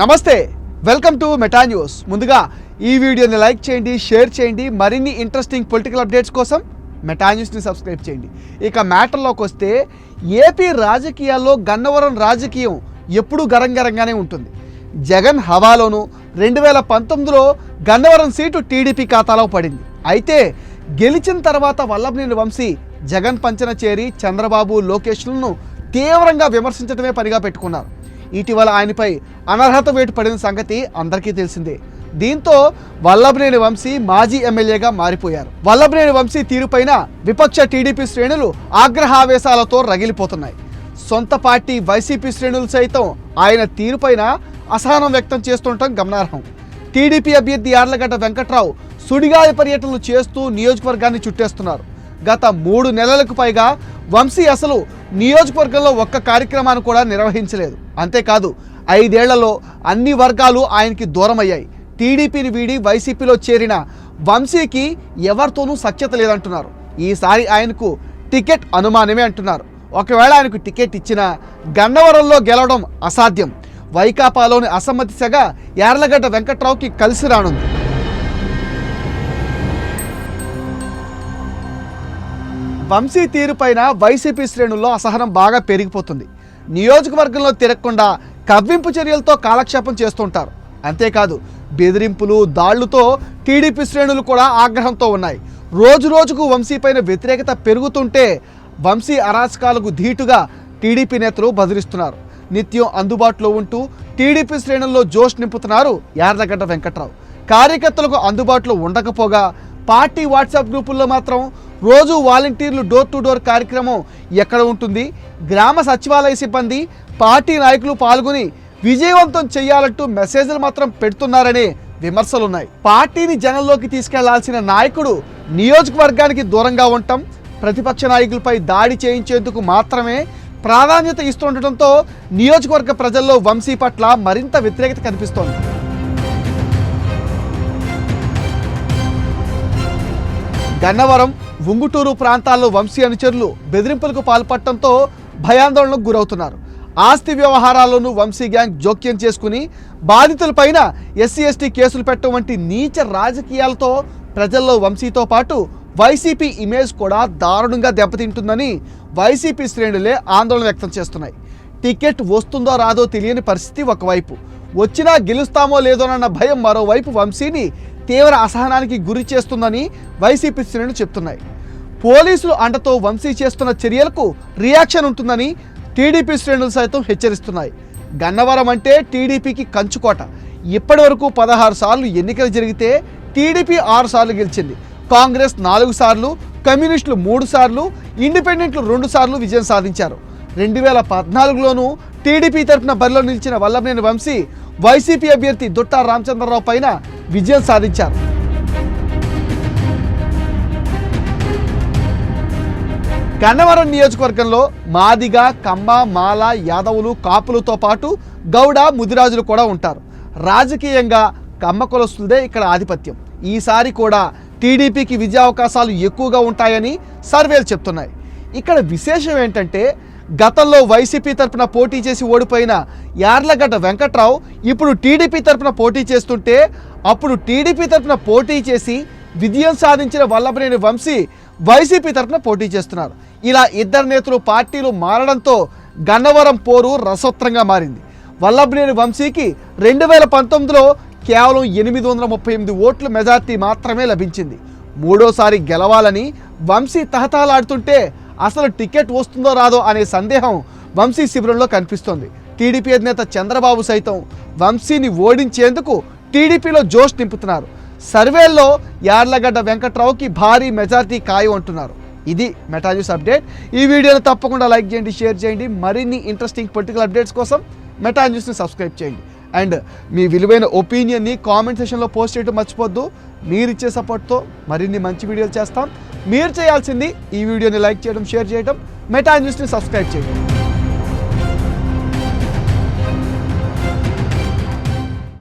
నమస్తే welcome to meta news. ముందుగా ఈ వీడియోని లైక్ చేయండి షేర్ చేయండి మరిన్ని ఇంట్రెస్టింగ్ పొలిటికల్ అప్డేట్స్ కోసం మెటా న్యూస్ని సబ్స్క్రైబ్ చేయండి. ఇక మ్యాటర్లోకి వస్తే ఏపీ రాజకీయాల్లో గన్నవరం రాజకీయం ఎప్పుడూ గరంగరంగానే ఉంటుంది. జగన్ హవాలోను రెండు వేల పంతొమ్మిదిలో గన్నవరం సీటు టీడీపీ ఖాతాలో పడింది. అయితే గెలిచిన తర్వాత వల్లభనేని వంశీ జగన్ పంచన చేరి చంద్రబాబు లోకేష్లను తీవ్రంగా విమర్శించడమే పనిగా పెట్టుకున్నారు. ఇటీవల ఆయనపై అనర్హత వేటు పడిన సంగతి అందరికీ తెలిసిందే. దీంతో వల్లభనేని వంశీ మాజీ ఎమ్మెల్యేగా మారిపోయారు. వల్లభనేని వంశీ తీరుపైన విపక్ష టీడీపీ శ్రేణులు ఆగ్రహావేశాలతో రగిలిపోతున్నాయి. సొంత పార్టీ వైసీపీ శ్రేణులు సైతం ఆయన తీరుపైన అసహనం వ్యక్తం చేస్తుండటం గమనార్హం. టీడీపీ అభ్యర్థి యార్లగడ్డ వెంకట్రావు సుడిగాలి పర్యటనలు చేస్తూ నియోజకవర్గాన్ని చుట్టేస్తున్నారు. గత మూడు నెలలకు పైగా వంశీ అసలు నియోజకవర్గంలో ఒక్క కార్యక్రమాన్ని కూడా నిర్వహించలేదు. అంతేకాదు ఐదేళ్ళలో అన్ని వర్గాలు ఆయనకి దూరమయ్యాయి. టీడీపీని వీడి వైసీపీలో చేరిన వంశీకి ఎవరితోనూ సఖ్యత లేదంటున్నారు. ఈసారి ఆయనకు టికెట్ అనుమానమే అంటున్నారు. ఒకవేళ ఆయనకు టికెట్ ఇచ్చినా గన్నవరంలో గెలవడం అసాధ్యం. వైకాపాలోని అసమ్మతి సెగ యార్లగడ్డ వెంకట్రావుకి కలిసి రానుంది. వంశీ తీరుపైన వైసీపీ శ్రేణుల్లో అసహనం బాగా పెరిగిపోతుంది. నియోజకవర్గంలో తిరగకుండా కవ్వింపు చర్యలతో కాలక్షేపం చేస్తుంటారు. అంతేకాదు బెదిరింపులు దాళ్ళతో టీడీపీ శ్రేణులు కూడా ఆగ్రహంతో ఉన్నాయి. రోజు రోజుకు వంశీపైన వ్యతిరేకత పెరుగుతుంటే వంశీ అరాచకాలకు ధీటుగా టీడీపీ నేతలు బదిలిస్తున్నారు. నిత్యం అందుబాటులో ఉంటూ టీడీపీ శ్రేణుల్లో జోష్ నింపుతున్నారు యార్లగడ్డ వెంకట్రావు. కార్యకర్తలకు అందుబాటులో ఉండకపోగా పార్టీ వాట్సాప్ గ్రూపుల్లో మాత్రం రోజు వాలంటీర్లు డోర్ టు డోర్ కార్యక్రమం ఎక్కడ ఉంటుంది? గ్రామ సచివాలయ సిబ్బంది పార్టీ నాయకులు పాల్గొని విజయవంతం చేయాలంటూ మెసేజ్లు మాత్రం పెడుతున్నారనే విమర్శలున్నాయి. పార్టీని జనంలోకి తీసుకెళ్ళాల్సిన నాయకుడు నియోజకవర్గానికి దూరంగా ఉండటం ప్రతిపక్ష నాయకులపై దాడి చేయించేందుకు మాత్రమే ప్రాధాన్యత ఇస్తుండటంతో నియోజకవర్గ ప్రజల్లో వంశీ పట్ల మరింత వ్యతిరేకత కనిపిస్తోంది. గన్నవరం ఉంగుటూరు ప్రాంతాల్లో వంశీ అనుచరులు బెదిరింపులకు పాల్పడటంతో భయాందోళనకు గురవుతున్నారు. ఆస్తి వ్యవహారాల్లోనూ వంశీ గ్యాంగ్ జోక్యం చేసుకుని బాధితులపైన ఎస్సీ ఎస్టీ కేసులు పెట్టడం వంటి నీచ రాజకీయాలతో ప్రజల్లో వంశీతో పాటు వైసీపీ ఇమేజ్ కూడా దారుణంగా దెబ్బతింటుందని వైసీపీ శ్రేణులే ఆందోళన వ్యక్తం చేస్తున్నాయి. టికెట్ వస్తుందో రాదో తెలియని పరిస్థితి ఒకవైపు. వచ్చినా గెలుస్తామో లేదోనన్న భయం మరోవైపు వంశీని తీవ్ర అసహనానికి గురి చేస్తుందని వైసీపీ శ్రేణులు చెప్తున్నాయి. పోలీసులు అండతో వంశీ చేస్తున్న చర్యలకు రియాక్షన్ ఉంటుందని టీడీపీ శ్రేణులు సైతం హెచ్చరిస్తున్నాయి. గన్నవరం అంటే టీడీపీకి కంచుకోట. ఇప్పటి వరకు పదహారు సార్లు ఎన్నికలు జరిగితే టీడీపీ ఆరు సార్లు గెలిచింది. కాంగ్రెస్ నాలుగు సార్లు కమ్యూనిస్టులు మూడు సార్లు ఇండిపెండెంట్లు రెండు సార్లు విజయం సాధించారు. రెండు వేల పద్నాలుగులోనూ టీడీపీ తరఫున బరిలో నిలిచిన వల్లభనేని వంశీ వైసీపీ అభ్యర్థి దుట్టా రామచంద్రరావు పైన విజయం సాధించారు. గన్నవరం నియోజకవర్గంలో మాదిగ కమ్మ మాల యాదవులు కాపులతో పాటు గౌడ ముదిరాజులు కూడా ఉంటారు. రాజకీయంగా కమ్మ కులస్తులదే ఇక్కడ ఆధిపత్యం. ఈసారి కూడా టీడీపీకి విజయావకాశాలు ఎక్కువగా ఉంటాయని సర్వేలు చెప్తున్నాయి. ఇక్కడ విశేషం ఏంటంటే గతంలో వైసీపీ తరపున పోటీ చేసి ఓడిపోయిన యార్లగడ్డ వెంకట్రావు ఇప్పుడు టీడీపీ తరపున పోటీ చేస్తుంటే అప్పుడు టీడీపీ తరపున పోటీ చేసి విజయం సాధించిన వల్లభనేని వంశీ వైసీపీ తరపున పోటీ చేస్తున్నారు. ఇలా ఇద్దరు నేతలు పార్టీలు మారడంతో గన్నవరం పోరు రసోత్రంగా మారింది. వల్లభనేని వంశీకి రెండు వేల పంతొమ్మిదిలో కేవలం ఎనిమిది వందల ముప్పై ఎనిమిది ఓట్ల మెజార్టీ మాత్రమే లభించింది. మూడోసారి గెలవాలని వంశీ తహతహలాడుతుంటే అసలు టికెట్ వస్తుందో రాదో అనే సందేహం వంశీ శిబిరంలో కనిపిస్తోంది. టీడీపీ అధినేత చంద్రబాబు సైతం వంశీని ఓడించేందుకు టీడీపీలో జోష్ నింపుతున్నారు. సర్వేల్లో యార్లగడ్డ వెంకట్రావుకి భారీ మెజార్టీ ఖాయం అంటున్నారు. ఇది మెటాన్యూస్ అప్డేట్. ఈ వీడియోని తప్పకుండా లైక్ చేయండి షేర్ చేయండి. మరిన్ని ఇంట్రెస్టింగ్ పొలిటికల్ అప్డేట్స్ కోసం మెటా న్యూస్ని సబ్స్క్రైబ్ చేయండి. అండ్ మీ విలువైన ఒపీనియన్ని కామెంట్ సెషన్లో పోస్ట్ చేయడం మర్చిపోద్దు. మీరు ఇచ్చే సపోర్ట్తో మరిన్ని మంచి వీడియోలు చేస్తాం. మీరు చేయాల్సింది ఈ వీడియోని లైక్ చేయడం షేర్ చేయడం మెటా న్యూస్ని సబ్స్క్రైబ్ చేయండి.